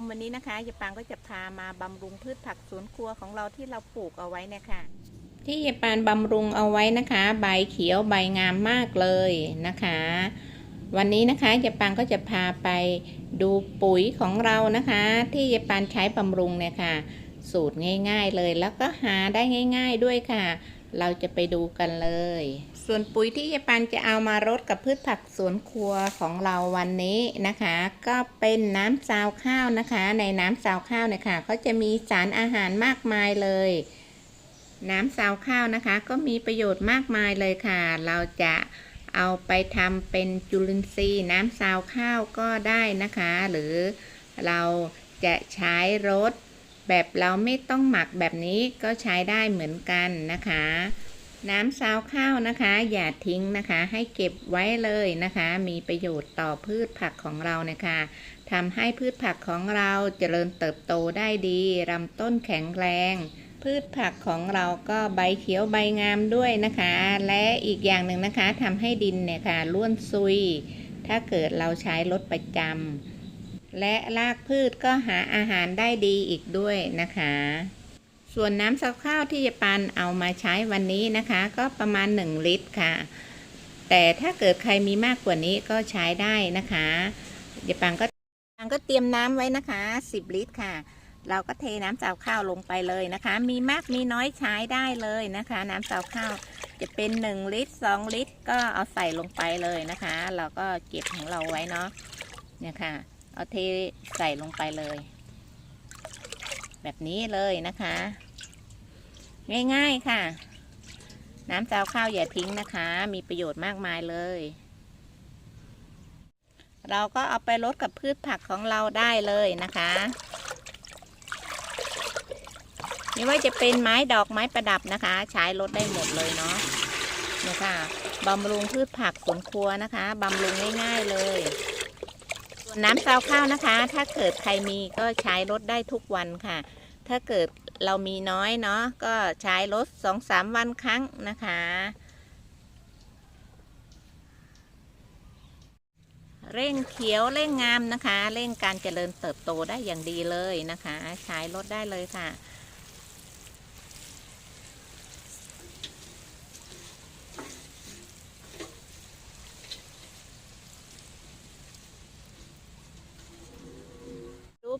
มวันนี้นะคะยายปางก็จะพามาบำรุงพืชผักสวนครัวของเราที่เราปลูกเอาไว้นี่ยค่ะที่ยายปานบำรุงเอาไว้นะคะ ใบเขียวใบงามมากเลยนะคะ วันนี้นะคะยายปางก็จะพาไปดูปุ๋ยของเรานะคะ ที่ยายปานใช้บำรุงเนี่ยค่ะ สูตรง่าย ๆเลยแล้วก็หาได้ง่าย ๆด้วยค่ะ เราจะไปดูกันเลย ส่วนปุ๋ยที่ยายปันจะเอามารดกับพืชผักสวนครัวของเราวันนี้นะคะ ก็เป็นน้ำซาวข้าวนะคะ ในน้ำซาวข้าวเนี่ยค่ะก็จะมีสารอาหารมากมายเลย น้ำซาวข้าวนะคะ ก็มีประโยชน์มากมายเลยค่ะ เราจะเอาไปทำเป็นจุลินทรีย์น้ำซาวข้าวก็ได้นะคะ หรือเราจะใช้รดแบบเราไม่ต้องหมักแบบนี้ก็ใช้ได้เหมือนกันนะคะ น้ำซาวข้าวนะคะ อย่าทิ้งนะคะ ให้เก็บไว้เลยนะคะ มีประโยชน์ต่อพืชผักของเรานะคะทำให้พืชผักของเราเจริญเติบโตได้ดีลำต้นแข็งแรง พืชผักของเราก็ใบเขียวใบงามด้วยนะคะ และอีกอย่างหนึ่งนะคะทำให้ดินเนี่ยค่ะร่วนซุย ถ้าเกิดเราใช้รถประจำและรากพืชก็หาอาหารได้ดีอีกด้วยนะคะ ส่วนน้ำซักข้าวที่ยายปันเอามาใช้วันนี้นะคะ ก็ประมาณ 1 ลิตรค่ะ แต่ถ้าเกิดใครมีมากกว่านี้ก็ใช้ได้นะคะยายปันก็ปันก็เตรียมน้ำไว้นะคะ 10 ลิตรค่ะ เราก็เทน้ำซาวข้าวลงไปเลยนะคะ มีมากมีน้อยใช้ได้เลยนะคะ น้ำซาวข้าวจะเป็น 1 ลิตร 2 ลิตร ก็เอาใส่ลงไปเลยนะคะ เราก็เก็บของเราไว้เนาะเนี่ยค่ะ เอาเทใส่ลงไปเลย แบบนี้เลยนะคะ ง่ายๆค่ะ น้ำซาวข้าวอย่าทิ้งนะคะ มีประโยชน์มากมายเลย เราก็เอาไปลดกับพืชผักของเราได้เลยนะคะไม่ว่าจะเป็นไม้ดอกไม้ประดับนะคะ ใช้ลดได้หมดเลยเนาะนี่ยค่ะบำรุงพืชผักสวนครัวนะคะบำรุงง่ายๆเลย น้ำซาวข้าวนะคะ ถ้าเกิดใครมีก็ใช้ลดได้ทุกวันค่ะ ถ้าเกิดเรามีน้อยเนาะก็ใช้ลดสองสามวันครั้งนะคะ เร่งเขียวเร่งงามนะคะ เร่งการเจริญเติบโตได้อย่างดีเลยนะคะ ใช้ลดได้เลยค่ะ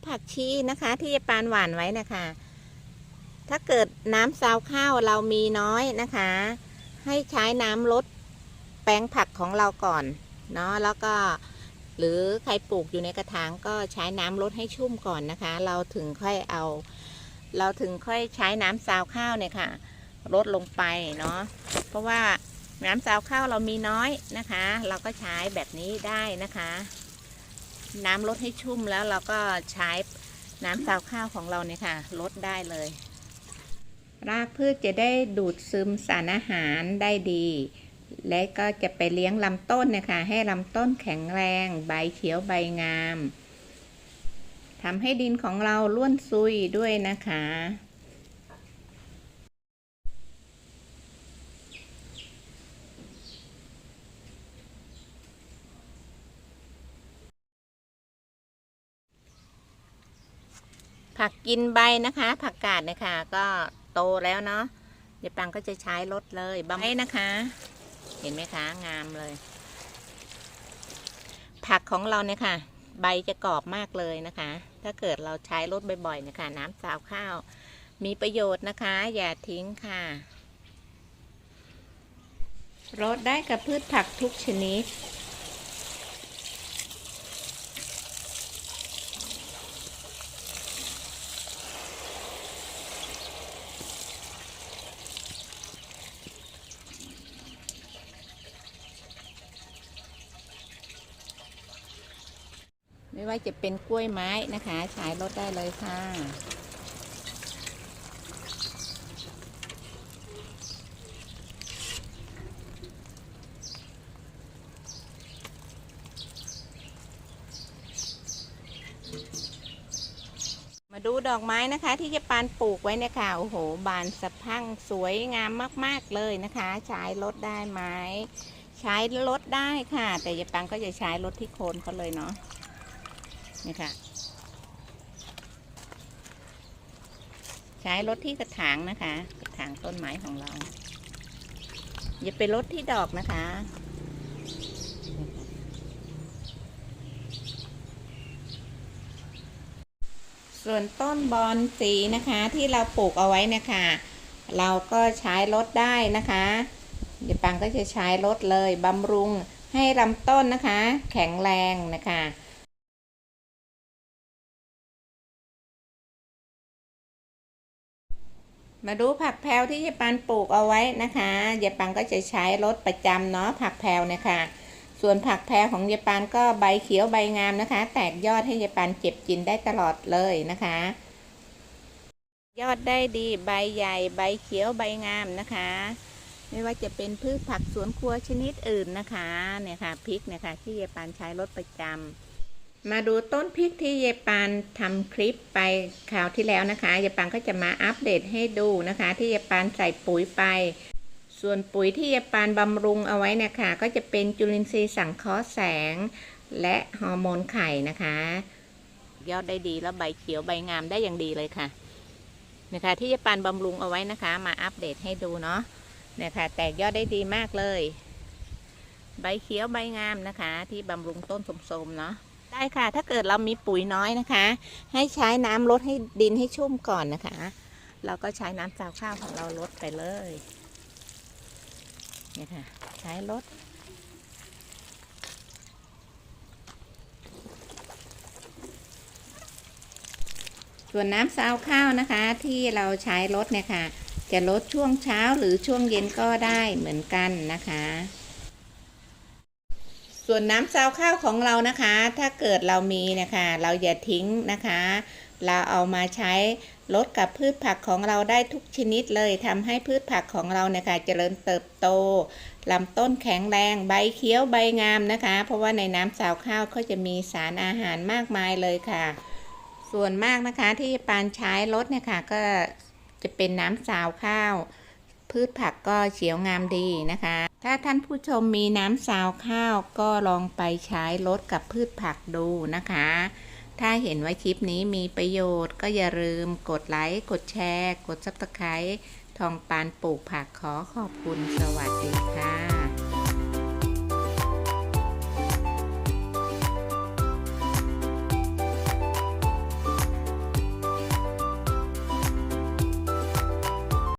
ผักชีนะคะ ที่ปานหวานไว้นะคะ ถ้าเกิดน้ำซาวข้าวเรามีน้อยนะคะ ให้ใช้น้ำลดแปลงผักของเราก่อนเนาะแล้วก็หรือใครปลูกอยู่ในกระถางก็ใช้น้ำลดให้ชุ่มก่อนนะคะ เราถึงค่อยเอา เราถึงค่อยใช้น้ำซาวข้าวเนี่ยค่ะลดลงไปเนาะเพราะว่าน้ำซาวข้าวเรามีน้อยนะคะ เราก็ใช้แบบนี้ได้นะคะ น้ำลดให้ชุ่มแล้วเราก็ใช้น้ำซาวข้าวของเราเนี่ยค่ะลดได้เลย รากพืชจะได้ดูดซึมสารอาหารได้ดี และก็จะไปเลี้ยงลำต้นนะคะให้ลำต้นแข็งแรงใบเขียวใบงามทำให้ดินของเราล้วนซุยด้วยนะคะ ผักกินใบนะคะ ผักกาดนะคะก็โตแล้วเนาะเดี๋ยวปังก็จะใช้รดเลยบำให้นะคะ เห็นไหมคะงามเลย ผักของเราเนี่ยค่ะ ใบจะกรอบมากเลยนะคะ ถ้าเกิดเราใช้รดบ่อยๆนะคะ น้ำสาวข้าว มีประโยชน์นะคะ อย่าทิ้งค่ะรดได้กับพืชผักทุกชนิด ไม่ว่าจะเป็นกล้วยไม้นะคะใช้รถได้เลยค่ะ มาดูดอกไม้นะคะที่จะปานปลูกไว้เนี่ยค่ะ โอ้โห บานสะพังสวยงามมาก ๆ เลยนะคะใช้รถได้ไหมใช้รถได้ค่ะ แต่ยายปังก็จะใช้รถที่โคนเขาเลยเนาะ นี่ค่ะ ใช้รถที่กระถางนะคะ กระถางต้นไม้ของเรา อย่าไปรถที่ดอกนะคะส่วนต้นบอนสีนะคะที่เราปลูกเอาไว้นะคะ เราก็ใช้รถได้นะคะ เดี๋ยวปังก็จะใช้รถเลยบำรุงให้ลำต้นนะคะ แข็งแรงนะคะ มาดูผักแพรวที่ยายปันปลูกเอาไว้นะคะยายปันก็จะใช้รถประจำเนาะผักแพรวนะคะ ส่วนผักแพรวของยายปันก็ใบเขียวใบงามนะคะ แตกยอดให้ยายปันเก็บกินได้ตลอดเลยนะคะ ยอดได้ดีใบใหญ่ใบเขียวใบงามนะคะ ไม่ว่าจะเป็นพืชผักสวนครัวชนิดอื่นนะคะเนี่ยค่ะพริกเนี่ยค่ะที่ยายปานใช้รถประจำ มาดูต้นพริกที่ยายปานทำคลิปไปคราวที่แล้วนะคะยายปานก็จะมาอัปเดตให้ดูนะคะ ที่ยายปานใส่ปุ๋ยไป ส่วนปุ๋ยที่ยายปานบำรุงเอาไว้นะคะก็จะเป็นจุลินทรีย์สังเคราะห์แสง และฮอร์โมนไข่นะคะ ยอดได้ดีแล้วใบเขียวใบงามได้อย่างดีเลยค่ะนะคะที่ยายปานบำรุงเอาไว้นะคะ มาอัปเดตให้ดูเนาะนี่ยค่ะแตกยอดได้ดีมากเลย ใบเขียวใบงามนะคะ ที่บำรุงต้นสมๆเนาะ ได้ค่ะ ถ้าเกิดเรามีปุ๋ยน้อยนะคะ ให้ใช้น้ำลดให้ดินให้ชุ่มก่อนนะคะ เราก็ใช้น้ำซาวข้าวของเราลดไปเลยเนี่ยค่ะ ใช้ลดส่วนน้ำซาวข้าวนะคะที่เราใช้ลดเนี่ยค่ะ จะลดช่วงเช้าหรือช่วงเย็นก็ได้เหมือนกันนะคะ ส่วนน้ำซาวข้าวของเรานะคะ ถ้าเกิดเรามีนะคะ เราอย่าทิ้งนะคะ เราเอามาใช้ลดกับพืชผักของเราได้ทุกชนิดเลยทำให้พืชผักของเราเนี่ยค่ะเจริญเติบโตลำต้นแข็งแรงใบเขียวใบงามนะคะ เพราะว่าในน้ำซาวข้าวเขาจะมีสารอาหารมากมายเลยค่ะ ส่วนมากนะคะที่ปานใช้ลดเนี่ยค่ะก็จะเป็นน้ำสาวข้าว พืชผักก็เขียวงามดีนะคะ ถ้าท่านผู้ชมมีน้ำซาวข้าวก็ลองไปใช้ลดกับพืชผักดูนะคะ ถ้าเห็นว่าคลิปนี้มีประโยชน์ก็อย่าลืมกดไลค์ กดแชร์ กดซับสไครต์ทองปานปลูกผักขอขอบคุณสวัสดีค่ะ